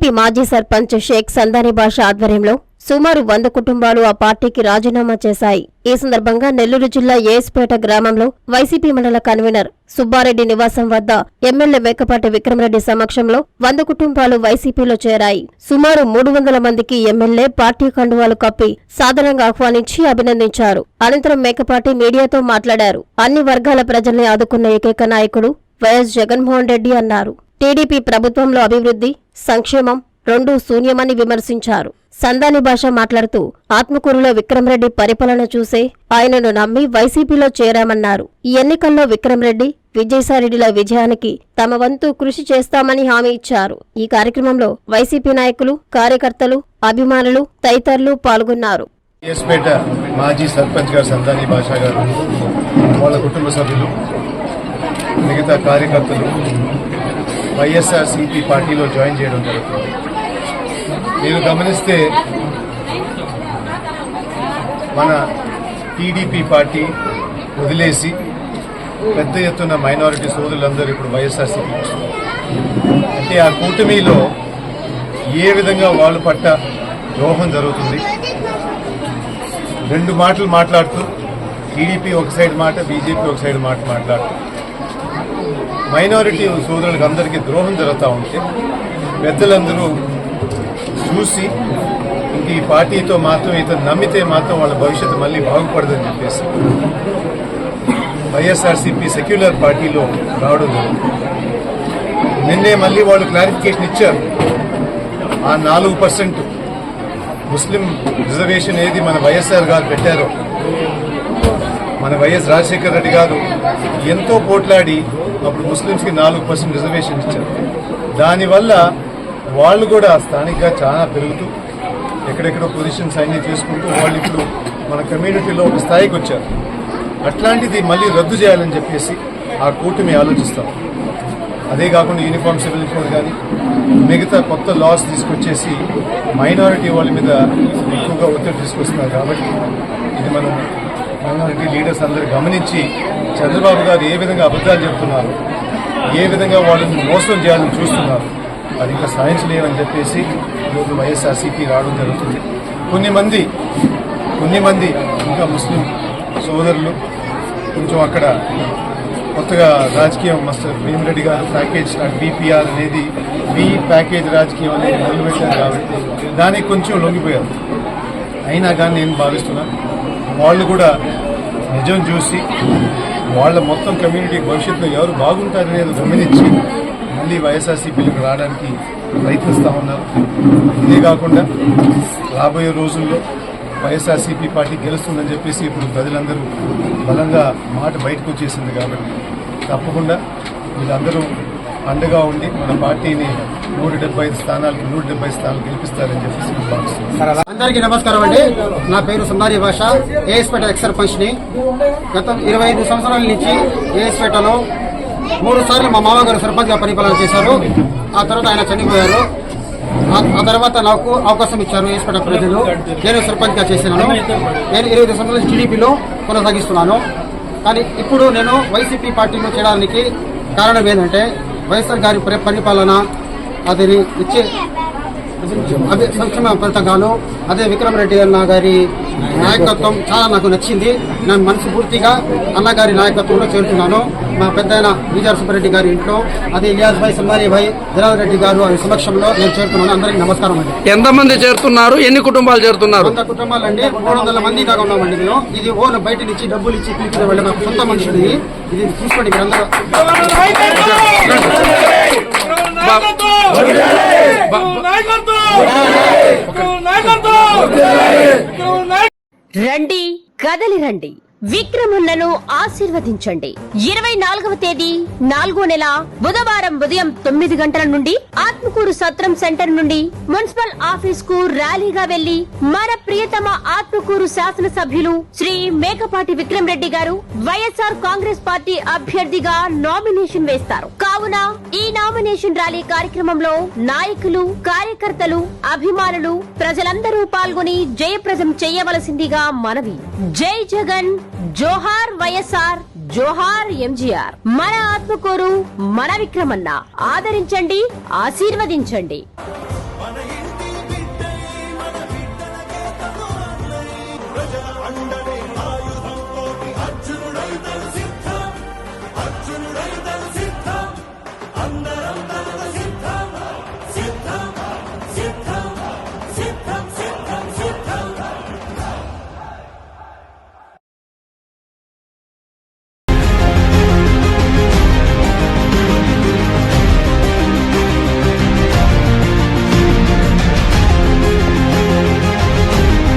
TDP మాజీ సర్పంచ్ షేక్ సందాని భాష ఆధ్వర్యంలో సుమారు వంద కుటుంబాలు ఆ పార్టీకి రాజీనామా చేశాయి. ఈ సందర్భంగా నెల్లూరు జిల్లా ఏఎస్పేట గ్రామంలో వైసీపీ మండల కన్వీనర్ సుబ్బారెడ్డి నివాసం వద్ద ఎమ్మెల్యే మేకపాటి విక్రమరెడ్డి సమక్షంలో వంద కుటుంబాలు వైసీపీలో చేరాయి. సుమారు మూడు వందల మందికి ఎమ్మెల్యే పార్టీ కండువాలు కప్పి సాధారణంగా ఆహ్వానించి అభినందించారు. అనంతరం మేకపాటి మీడియాతో మాట్లాడారు. అన్ని వర్గాల ప్రజల్ని ఆదుకున్న ఏకైక నాయకుడు వైఎస్ జగన్మోహన్ రెడ్డి అన్నారు. టీడీపీ ప్రభుత్వంలో అభివృద్ధి సంక్షేమం రెండూ శూన్యమని విమర్శించారు. సందాని భాష మాట్లాడుతూ ఆత్మకూరులో విక్రమరెడ్డి పరిపాలన చూసే ఆయనను నమ్మి వైసీపీలో చేరామన్నారు. ఈ ఎన్నికల్లో విక్రమరెడ్డి విజయసాయిరెడ్డిల విజయానికి తమ వంతు కృషి చేస్తామని హామీ ఇచ్చారు. ఈ కార్యక్రమంలో వైసీపీ నాయకులు కార్యకర్తలు అభిమానులు తదితరులు పాల్గొన్నారు. మాజీ సర్పంచ్ గారు సంతాని భాష గారు వాళ్ళ కుటుంబ సభ్యులు మిగతా కార్యకర్తలు వైఎస్ఆర్సీపీ పార్టీలో జాయిన్ చేయడం జరుగుతుంది. మీరు గమనిస్తే మన టీడీపీ పార్టీ వదిలేసి పెద్ద ఎత్తున మైనారిటీ సోదరులందరూ ఇప్పుడు వైఎస్ఆర్సీపీ అంటే ఆ కూటమిలో ఏ విధంగా వాళ్ళు పట్ట ద్రోహం జరుగుతుంది? రెండు మాటలు మాట్లాడుతూ టీడీపీ ఒక సైడ్ మాట బీజేపీ ఒక సైడ్ మాట మాట్లాడుతూ మైనారిటీ సోదరులకు అందరికీ ద్రోహం జరుగుతూ ఉంటే పెద్దలందరూ చూసి ఇంక ఈ పార్టీతో మాత్రం ఇతను నమ్మితే మాత్రం వాళ్ళ భవిష్యత్తు మళ్ళీ బాగుపడదని చెప్పేసి వైఎస్ఆర్సీపీ సెక్యులర్ పార్టీలో రావడం నిన్నే మళ్ళీ వాళ్ళు క్లారిఫికేషన్ ఇచ్చారు. ఆ నాలుగు పర్సెంట్ ముస్లిం రిజర్వేషన్ ఏది మన వైఎస్ఆర్ గారు పెట్టారో మన వైఎస్ రాజశేఖర రెడ్డి గారు ఎంతో పోట్లాడి అప్పుడు ముస్లింస్కి నాలుగు పర్సెంట్ రిజర్వేషన్ ఇచ్చారు. దానివల్ల వాళ్ళు కూడా స్థానికంగా చాలా పెరుగుతూ ఎక్కడెక్కడో పొజిషన్స్ అన్నీ చేసుకుంటూ వాళ్ళు ఇప్పుడు మన కమ్యూనిటీలో ఒక స్థాయికి వచ్చారు. అట్లాంటిది మళ్ళీ రద్దు చేయాలని చెప్పేసి ఆ కూటమి ఆలోచిస్తాం. అదే కాకుండా యూనిఫామ్ సివిల్ కోడ్ కానీ మిగతా కొత్త లాస్ తీసుకొచ్చేసి మైనారిటీ వాళ్ళ మీద ఎక్కువగా ఒత్తిడి తీసుకొస్తున్నారు కాబట్టి ఇది మనం మైనారిటీ లీడర్స్ అందరూ గమనించి చంద్రబాబు గారు ఏ విధంగా అబద్ధాలు చెప్తున్నారు ఏ విధంగా వాళ్ళని మోసం చేయాలని చూస్తున్నారు అది ఇంకా సైన్స్ లేవని చెప్పేసి ఈరోజు వైఎస్ఆర్సీపీ రావడం జరుగుతుంది. కొన్ని మంది కొన్ని మంది ఇంకా ముస్లిం సోదరులు కొంచెం అక్కడ కొత్తగా రాజకీయం మస్టర్ భీమిరెడ్డి గారు ప్యాకేజ్ బీపీఆర్ అనేది బి ప్యాకేజ్ రాజకీయం అనేది మొదలుపెట్టారు కాబట్టి దానికి కొంచెం లొంగిపోయారు. అయినా కానీ నేను భావిస్తున్నాను వాళ్ళు కూడా నిజం చూసి వాళ్ళ మొత్తం కమ్యూనిటీ భవిష్యత్తులో ఎవరు బాగుంటారనేది గమనించి మళ్ళీ వైఎస్ఆర్సీపీలకు రావడానికి ప్రయత్నిస్తూ ఉన్నారు. ఇదే కాకుండా రాబోయే రోజుల్లో వైఎస్ఆర్సీపీ పార్టీ గెలుస్తుందని చెప్పేసి ఇప్పుడు ప్రజలందరూ బలంగా మాట బయటకు వచ్చేసింది కాబట్టి తప్పకుండా వీళ్ళందరూ అండగా ఉండి మన పార్టీని నూట డెబ్బై ఐదు స్థానాలకు నూట డెబ్బై స్థానాలు గెలిపిస్తారని చెప్పేసి అందరికీ నమస్కారం అండి. నా పేరు సుందారి భాష ఏఎస్పేట ఎక్సర్ పంచ్ని. గత ఇరవై ఐదు సంవత్సరాల నుంచి ఏఎస్పేటలో మూడు సార్లు మా మామగారు సర్పంచ్గా పరిపాలన చేశారు. ఆ తర్వాత ఆయన చనిపోయారు. ఆ- తర్వాత నాకు అవకాశం ఇచ్చారు ఏఎస్పేట ప్రజలు. నేను సర్పంచ్గా చేసినాను నేను ఇరవై ఐదు సంవత్సరాలు టీడీపీలో కొనసాగిస్తున్నాను. కానీ ఇప్పుడు నేను వైసీపీ పార్టీలో చేరడానికి కారణం ఏంటంటే వైఎస్ఆర్ గారి పరిపాలన అతని ఇచ్చే అదే సంక్షేమ పథకాలు అదే విక్రమరెడ్డి అన్న గారి నాయకత్వం చాలా నాకు నచ్చింది. నేను మనస్ఫూర్తిగా అన్నగారి నాయకత్వంలో చేరుతున్నాను. మా పెద్ద విజయ సుబ్బారెడ్డి గారి ఇంట్లో అదే ఇలియాస్ భాయ్ సమ్మారి భాయ్ రెడ్డి గారు వారి సమక్షంలో నేను చేరుతున్నాను. అందరికీ నమస్కారం అండి. ఎంతమంది చేరుతున్నారు? ఎన్ని కుటుంబాలు చేరుతున్నారు? వంద కుటుంబాలండి. మూడు వందల మంది దాకా ఉన్నామండి మేము ఇది ఓన్ బయట నుంచి డబ్బులు ఇచ్చి పిలిచిన వాళ్ళు మాకు సొంత మనుషులు. ఇది ఇది చూసుకోండి మీరందరూ. రండి కదలి రండి. విక్రమున్నను ఆశీర్వదించండి. ఇరవై నాలుగవ తేదీ నాలుగో నెల బుధవారం ఉదయం తొమ్మిది గంటల నుండి ఆత్మకూరు సత్రం సెంటర్ నుండి మున్సిపల్ ఆఫీస్కు ర్యాలీగా వెళ్ళి మన ప్రియతమ ఆత్మకూరు శాసనసభ్యులు శ్రీ మేకపాటి విక్రమ్ రెడ్డి గారు వైఎస్ఆర్ కాంగ్రెస్ పార్టీ అభ్యర్థిగా నామినేషన్ వేస్తారు. కావున ఈ నామినేషన్ ర్యాలీ కార్యక్రమంలో నాయకులు కార్యకర్తలు అభిమానులు ప్రజలందరూ పాల్గొని జయప్రదం చేయవలసిందిగా మనవి. జై జగన్ జోహార్ వైఎస్ఆర్ జోహార్ ఎంజీఆర్. మన ఆత్మకూరు మన విక్రమన్న. ఆదరించండి ఆశీర్వదించండి.